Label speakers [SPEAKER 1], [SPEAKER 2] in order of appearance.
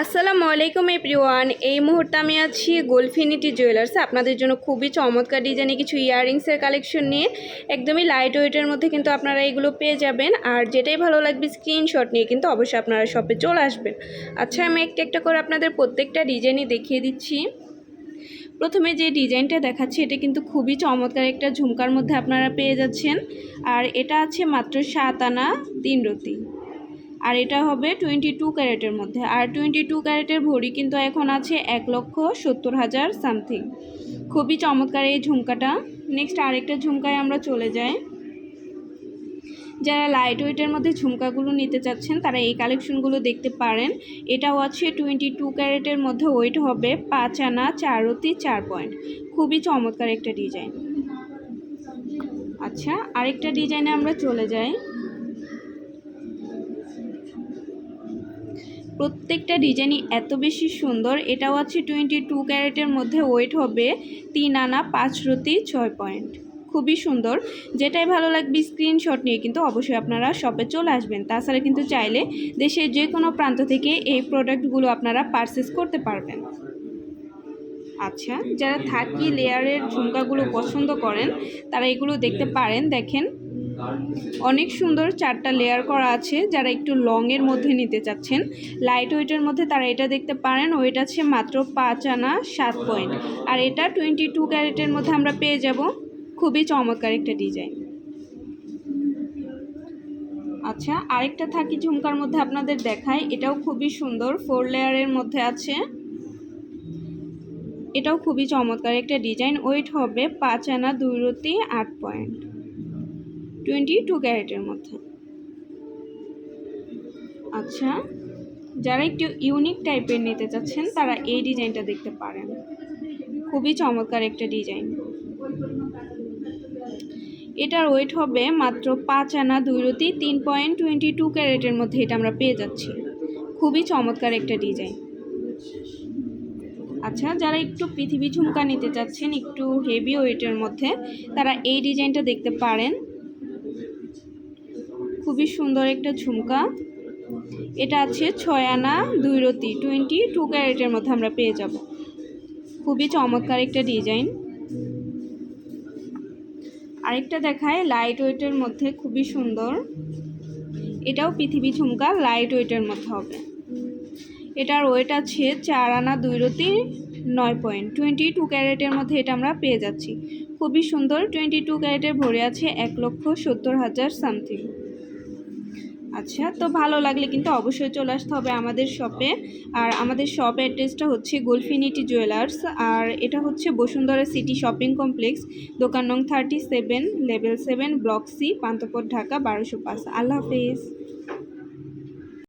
[SPEAKER 1] আসসালামু আলাইকুম এভরিওয়ান। এই মুহূর্তে আমি আছি গোলফিনিটি জুয়েলার্সে। আপনাদের জন্য খুবই চমৎকার ডিজাইনে কিছু ইয়াররিংসের কালেকশন নিয়ে। একদমই লাইট ওয়েটের মধ্যে কিন্তু আপনারা এগুলো পেয়ে যাবেন। আর যেটাই ভালো লাগবে স্ক্রিনশট নিয়ে কিন্তু অবশ্যই আপনারা শপে চলে আসবেন। আচ্ছা আমি একটা একটা করে আপনাদের প্রত্যেকটা ডিজাইনই দেখিয়ে দিচ্ছি। প্রথমে যে ডিজাইনটা দেখাচ্ছি, এটা কিন্তু খুবই চমৎকার একটা ঝুমকার মধ্যে আপনারা পেয়ে যাচ্ছেন। আর এটা আছে মাত্র সাত আনা তিন রতি। আর এটা হবে টোয়েন্টি টু ক্যারেটের মধ্যে। আর টোয়েন্টি টু ক্যারেটের ভরি কিন্তু এখন আছে এক লক্ষ সত্তর হাজার সামথিং খুবই চমৎকার এই ঝুমকাটা। নেক্সট আরেকটা ঝুমকায় আমরা চলে যাই। যারা লাইট ওয়েটের মধ্যে ঝুমকাগুলো নিতে চাচ্ছেন, তারা এই কালেকশনগুলো দেখতে পারেন। এটাও আছে টোয়েন্টি টু ক্যারেটের মধ্যে। ওয়েট হবে পাঁচ আনা চারতি চার পয়েন্ট খুবই চমৎকার একটা ডিজাইন আচ্ছা আরেকটা ডিজাইনে আমরা চলে যাই। প্রত্যেকটা ডিজাইনই এত বেশি সুন্দর। এটাও আছে টোয়েন্টি টু ক্যারেটের মধ্যে। ওয়েট হবে তিন আনা পাঁচ রতি ছয় পয়েন্ট খুবই সুন্দর। যেটাই ভালো লাগবে স্ক্রিনশট নিয়ে কিন্তু অবশ্যই আপনারা শপে চলে আসবেন। তাছাড়া কিন্তু চাইলে দেশের যে কোনো প্রান্ত থেকে এই প্রোডাক্টগুলো আপনারা পারচেস করতে পারবেন। আচ্ছা যারা থাকি লেয়ারের ঝুমকাগুলো পছন্দ করেন, তারা এগুলো দেখতে পারেন। দেখেন অনেক সুন্দর চারটা লেয়ার করা আছে, যারা একটু লংয়ের মধ্যে নিতে চাচ্ছেন। লাইট ওয়েটের মধ্যে তারা এটা দেখতে পারেন ওয়েট আছে মাত্র পাঁচ আনা সাত পয়েন্ট আর এটা টোয়েন্টি টু ক্যারেটের মধ্যে আমরা পেয়ে যাব। খুবই চমৎকার একটা ডিজাইন আচ্ছা আরেকটা থাকি ঝুমকার মধ্যে আপনাদের দেখায় এটাও খুবই সুন্দর ফোর লেয়ারের মধ্যে আছে। এটাও খুবই চমৎকার একটা ডিজাইন ওয়েট হবে পাঁচ আনা দুই রতি আট পয়েন্ট টোয়েন্টি টু ক্যারেটের মধ্যে। আচ্ছা যারা একটু ইউনিক টাইপের নিতে চাচ্ছেন, তারা এই ডিজাইনটা দেখতে পারেন। খুবই চমৎকার একটা ডিজাইন। এটার ওয়েট হবে মাত্র পাঁচ আনা দুই রতি তিন পয়েন্ট টোয়েন্টি টু ক্যারেটের মধ্যে এটা আমরা পেয়ে যাচ্ছি। খুবই চমৎকার একটা ডিজাইন। আচ্ছা যারা একটু পৃথিবী ঝুমকা নিতে চাচ্ছেন, একটু হেভি ওয়েটের মধ্যে, তারা এই ডিজাইনটা দেখতে পারেন। খুবই সুন্দর একটা ঝুমকা। এটা আছে ছয় আনা, দুই রতি টোয়েন্টি টু ক্যারেটের মধ্যে আমরা পেয়ে যাব। খুবই চমৎকার একটা ডিজাইন। আরেকটা দেখায় লাইট ওয়েটের মধ্যে খুবই সুন্দর। এটাও পৃথিবী ঝুমকা লাইট ওয়েটের মধ্যে হবে। এটার ওয়েট আছে চার আনা, দুই রতি, নয় পয়েন্ট টোয়েন্টি টু ক্যারেটের মধ্যে এটা আমরা পেয়ে যাচ্ছি। খুবই সুন্দর টোয়েন্টি টু ক্যারেটের ভরে আছে এক লক্ষ সত্তর হাজার সামথিং আচ্ছা তো ভালো লাগলে কিন্তু অবশ্যই চলে আসতে হবে আমাদের শপে আর আমাদের শপ অ্যাড্রেসটা হচ্ছে গোলফিনিটি জুয়েলার্স, আর এটা হচ্ছে বসুন্ধরা সিটি শপিং কমপ্লেক্স দোকান নং thirty seven level seven block C Panthapath Dhaka, বারোশো পাঁচ। আল্লাহ হাফিজ।